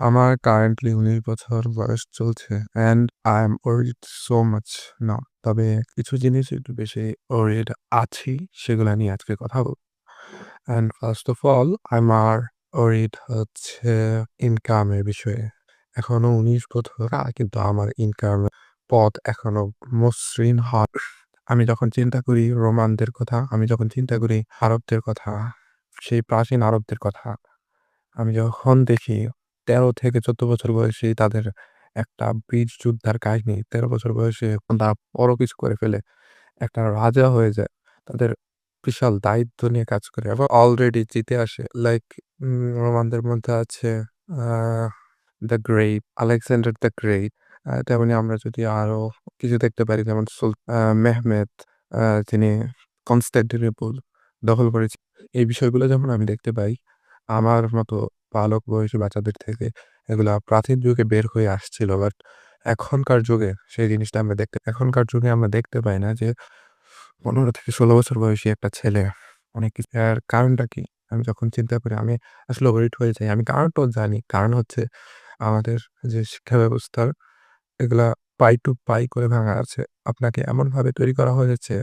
আমার কারেন্টলি ১৯ বছর বয়স চলছে and I am worried so much now. তবে কিছু জিনিস একটু বেশি ওরিড আছি, সেগুলো নিয়ে আজকে কথা বলব। অ্যান্ড ফার্স্ট অফ অল আমার ওরিড হচ্ছে ইনকামের বিষয়ে। এখনও ১৯ বছর কিন্তু আমার ইনকাম পথ এখনও মসৃণ হয় আমি যখন চিন্তা করি রোমানদের কথা, আমি যখন চিন্তা করি আরবদের কথা, সেই প্রাচীন আরবদের কথা, আমি যখন দেখি ১৩ থেকে ১৪ বছর বয়সী তাদের একটা বীর যোদ্ধার কাহিনী, ১৩ বছর বয়সে তারা বড় কিছু করে ফেলে। একটা রাজা হয়ে যায়। তাদের বিশাল দায়িত্ব নিয়ে কাজ করে এবং অলরেডি জিতে আসে। লাইক রোমানদের মধ্যে আছে the great, Alexander the great. তেমনি আমরা যদি আরও কিছু দেখতে পারি যেমন সুল মেহমেদ যিনি কনস্টান্টিনোপল দখল করেছে। এই বিষয়গুলো যেমন আমি দেখতে পাই, আমার মতো বালক বয়সী বাচ্চাদের থেকে এগুলা প্রাচীন যুগে বের হয়ে আসছিল। বাট এখনকার যুগে সেই জিনিসটা আমরা দেখতে, এখনকার যুগে আমরা দেখতে পাই না যে ১৫ থেকে ১৬ বছর বয়সী একটা ছেলে অনেক কিছু, আর কারণটা কি? আমি যখন চিন্তা করি, আমি আসলে ওরিড হয়ে যাই। আমি কারণটাও জানি। কারণ হচ্ছে আমাদের যে শিক্ষা ব্যবস্থার এগুলা পাই টু পাই করে ভাঙা আছে। আপনাকে এমনভাবে তৈরি করা হয়েছে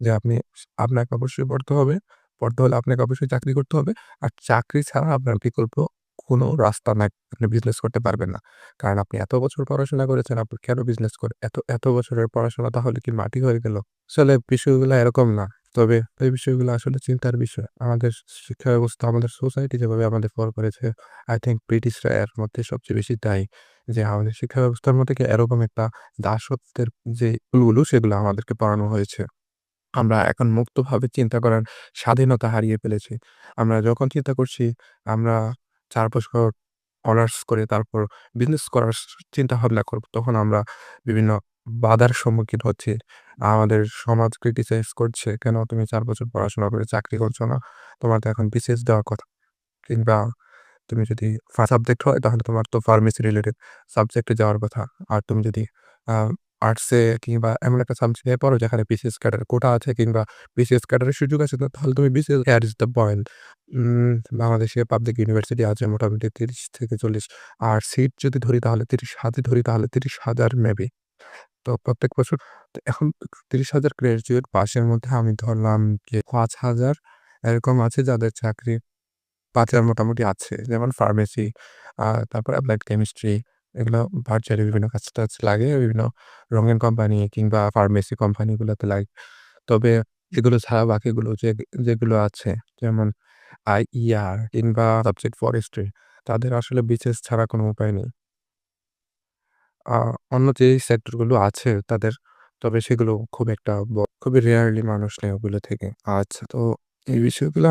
যে আপনি, আপনাকে অবশ্যই পড়তে হবে। পড়তে হলে আপনাকে অবশ্যই চাকরি করতে হবে। আর চাকরি ছাড়া আপনার বিকল্প কোনো রাস্তা নাই। আপনি বিজনেস করতে পারবেন না। কারণ আপনি এত বছর পড়াশোনা করেছেন, আপনি কেন বিজনেস করে এত, এত বছরের পড়াশোনা তাহলে কি মাটি হয়ে গেল? আসলে বিষয়গুলা এরকম না। তবে এই বিষয়গুলো আসলে চিন্তার বিষয়। আমাদের শিক্ষা ব্যবস্থা, আমাদের সোসাইটি যেভাবে আমাদের ফলো করেছে, আই থিঙ্ক ব্রিটিশরা এর মধ্যে সবচেয়ে বেশি দায়ী। যে আমাদের শিক্ষা ব্যবস্থার মধ্যে এরকম একটা দাসত্বের যে গুলো সেগুলো আমাদেরকে পড়ানো হয়েছে। আমরা এখন মুক্তভাবে চিন্তা করার স্বাধীনতা হারিয়ে ফেলেছি। আমরা যখন চিন্তা করছি আমরা ৪ বছর অনার্স করে তারপর বিজনেস করার চিন্তাভাবনা করব। তখন আমরা বিভিন্ন বাধার সম্মুখীন হচ্ছি। আমাদের সমাজ ক্রিটিসাইজ করছে, "কেন তুমি ৪ বছর পড়াশোনা করে চাকরি করছ না? তোমার তো এখন বিসিএস দেওয়ার কথা।" কিংবা তুমি যদি সাবজেক্ট হয় তাহলে তোমার তো ফার্মেসি রিলেটেড সাবজেক্টে যাওয়ার কথা। আর তুমি যদি আর্টসে কিংবা এমন একটা সাবজেক্ট পড়ো যেখানে বিসিএস ক্যাডার কোটা আছে কিংবা বিসিএস ক্যাডারের সুযোগ আছে তাহলে তুমি BCS that is the point. বাংলাদেশে পাবলিক ইউনিভার্সিটি আছে মোটামুটি ৩০ থেকে ৪০ আর সিট যদি ধরি তাহলে ৩০ হাতে ধরি তাহলে ৩০,০০০ মেবি। তো প্রত্যেক বছর এখন তিরিশ হাজার গ্র্যাজুয়েট পাসের মধ্যে আমি ধরলাম যে ৫,০০০ এরকম আছে যাদের চাকরি ৫,০০০ মোটামুটি আছে। যেমন ফার্মেসি তারপর অ্যাপ্লাইড কেমিস্ট্রি এগুলো ভার্চুয়ালি বিভিন্ন কাজ-টাজ লাগে বিভিন্ন রঙিন কোম্পানি কিংবা ফার্মেসি কোম্পানিগুলোতে লাগে। তবে এগুলো ছাড়া বাকিগুলো যে, যেগুলো আছে, যেমন আইইআর কিংবা সাবজেক্ট ফরেস্ট্রি তাদের আসলে বিসিএস ছাড়া কোনো উপায় নেই। অন্য যে সেক্টরগুলো আছে তাদের, তবে সেগুলো খুব একটা খুবই রেয়ারলি মানুষ নেয় ওগুলো থেকে। আচ্ছা তো এই বিষয়গুলো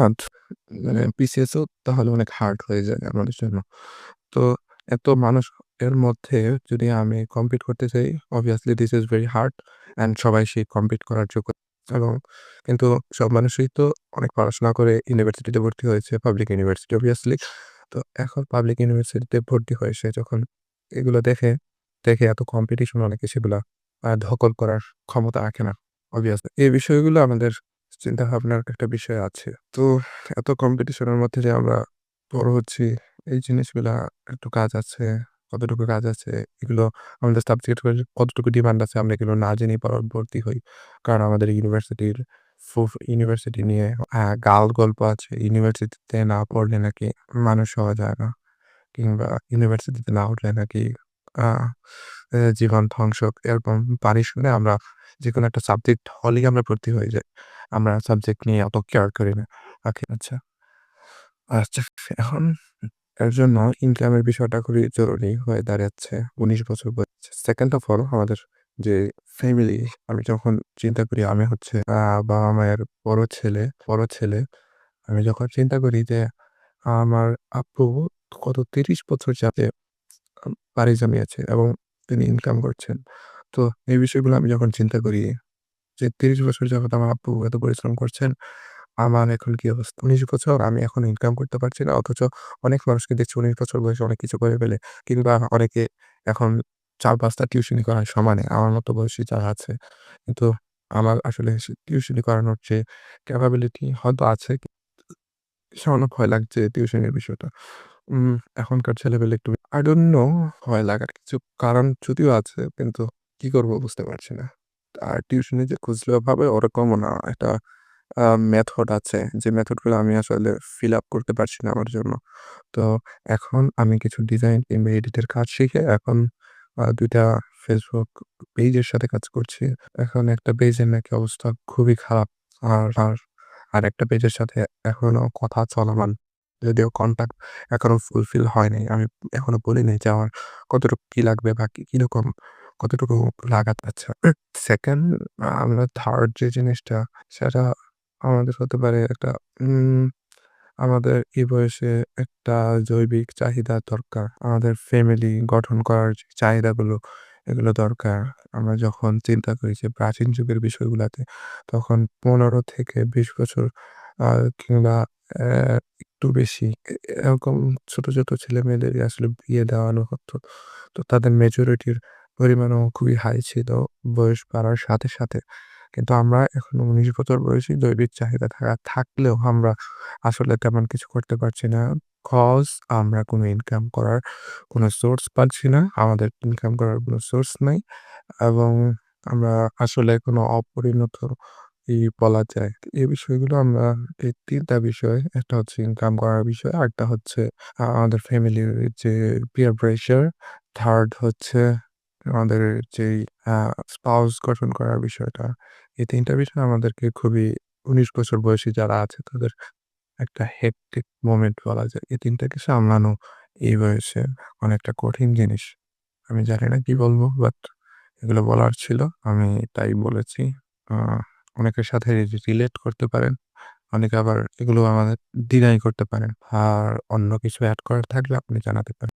মানে বিসিএসও তাহলে অনেক হার্ড হয়ে যায় আমাদের জন্য। তো এত মানুষ এর মধ্যে যদি আমি কম্পিট করতে চাই obviously this is very hard and সবাই সেই কম্পিট করার যোগ্য এবং কিন্তু সব মানুষই তো অনেক পড়াশোনা করে ইউনিভার্সিটিতে ভর্তি হয়েছে পাবলিক ইউনিভার্সিটি obviously তো এখন পাবলিক ইউনিভার্সিটিতে ভর্তি হয়েছে যখন এগুলো দেখে, দেখে এত কম্পিটিশন অনেকে সেগুলা দখল করার ক্ষমতা রাখে না obviously এই বিষয়গুলো আমাদের চিন্তা ভাবনার একটা বিষয় আছে। তো এত কম্পিটিশনের মধ্যে যে আমরা বড় হচ্ছি এই জিনিসগুলা একটু কাজ আছে, কতটুকু কাজ আছে, এগুলো আমাদের সাবজেক্টের কতটুকু ডিমান্ড আছে, আমরা এগুলো না জেনেই পর ভর্তি হই। কারণ আমাদের ইউনিভার্সিটির ইউনিভার্সিটি নিয়ে গাল গল্প আছে। ইউনিভার্সিটিতে না পড়লে নাকি মানুষ হওয়া যায় না। কিংবা ইউনিভার্সিটিতে না উঠলে নাকি জীবন ধ্বংস এরকম বাণী শুনে আমরা যে কোনো একটা সাবজেক্ট হলেই আমরা ভর্তি হয়ে যাই। আমরা সাবজেক্ট নিয়ে অত কেয়ার করি না। আচ্ছা। আচ্ছা এখন এর জন্য ইনকামের বিষয়টা খুবই জরুরি হয়ে দাঁড়াচ্ছে ১৯ বছর বয়সে। সেকেন্ড অফ অল আমাদের যে ফ্যামিলি আমি যখন চিন্তা করি আমি হচ্ছে বাবা-মায়ের বড় ছেলে, বড় ছেলে। আমি যখন চিন্তা করি যে আমার আব্বু গত ৩০ বছর যাতে বাড়ি জমিয়েছে এবং তিনি ইনকাম করছেন। তো এই বিষয়গুলো আমি যখন চিন্তা করি যে ৩০ বছর যাবত আমার আব্বু এত পরিশ্রম করছেন। আমার এখন কি অবস্থা? ১৯ বছর আমি এখন ইনকাম করতে পারছি না। অথচ অনেক মানুষকে দেখছি ১৯ বছর বয়সে অনেক কিছু করে ফেলে। কিংবা অনেকে এখন চার পাঁচটা টিউশনি করার সমানে, আমার মতো বয়সী যারা আছে। কিন্তু আমার আসলে টিউশনি করানোর যে ক্যাপাবিলিটি হয়তো আছে। সামান্য ভয় লাগছে টিউশনির বিষয়টা। এখনকার ছেলেপেলে একটু don't know, ভয় লাগার কিছু কারণ যদিও আছে, কিন্তু কি করব বুঝতে পারছি না। আর টিউশনি যে খুঁজলেও পাবে ওরকমও না। একটা আ মেথড আছে যে মেথডগুলো আমি আসলে ফিল আপ করতে পারছি না আমার জন্য। তো এখন আমি কিছু ডিজাইন কিংবা এডিটের কাজ শিখে এখন দুইটা ফেসবুক পেজের সাথে কাজ করছি। এখন একটা পেজের নাকি অবস্থা খুবই খারাপ। আর আর একটা পেজের সাথে এখনও কথা চলমান। যদিও কনট্যাক্ট এখনও ফুলফিল হয় নাই। আমি এখনও বলি নাই যে আমার কতটুকু কি লাগবে বা কীরকম কতটুকু লাগাত আচ্ছা। সেকেন্ড আমরা থার্ড যে জিনিসটা, সেটা আমাদের হতে পারে একটা আমাদের এই বয়সে একটা জৈবিক চাহিদা দরকার। আমাদের ফ্যামিলি গঠন করার যে চাহিদাগুলো এগুলো দরকার। আমরা যখন চিন্তা করি যে প্রাচীন যুগের বিষয়গুলাতে তখন ১৫ থেকে ২০ বছর কিংবা একটু বেশি এরকম ছোট, ছোট ছেলেমেয়েদেরই আসলে বিয়ে দেওয়ানো হতো। তো তাদের ম্যাচুরিটির পরিমাণও খুবই হাই ছিল বয়স বাড়ার সাথে, সাথে। কিন্তু আমরা এখন ১৯ বছর বয়সী জৈবিক চাহিদা থাকা থাকলেও আমরা আসলে তেমন কিছু করতে পারছি না। কজ আমরা কোনো ইনকাম করার কোনো সোর্স পাচ্ছি না। আমাদের ইনকাম করার কোনো সোর্স নাই এবং আমরা আসলে কোনো অপরিণত ই বলা যায়। এই বিষয়গুলো আমরা এই ৩ টা বিষয় একটা হচ্ছে ইনকাম করার বিষয়, আরেকটা হচ্ছে আমাদের ফ্যামিলির যে পিয়ার প্রেশার, থার্ড হচ্ছে আমাদের যেই স্পাউস গঠন করার বিষয়টা। এই ৩ টা বিষয় আমাদেরকে খুবই ১৯ বছর বয়সী যারা আছে তাদের একটা হেক্টিক মোমেন্ট বলা যায়। এই ৩ টাকে সামলানো এই বয়সে অনেকটা কঠিন জিনিস। আমি জানি না কি বলব বাট এগুলো বলার ছিল। আমি তাই বলেছি। অনেকের সাথে রিলেট করতে পারেন। অনেকে আবার এগুলো আমাদের ডিনাই করতে পারেন। আর অন্য কিছু এড করার থাকলে আপনি জানাতে পারেন।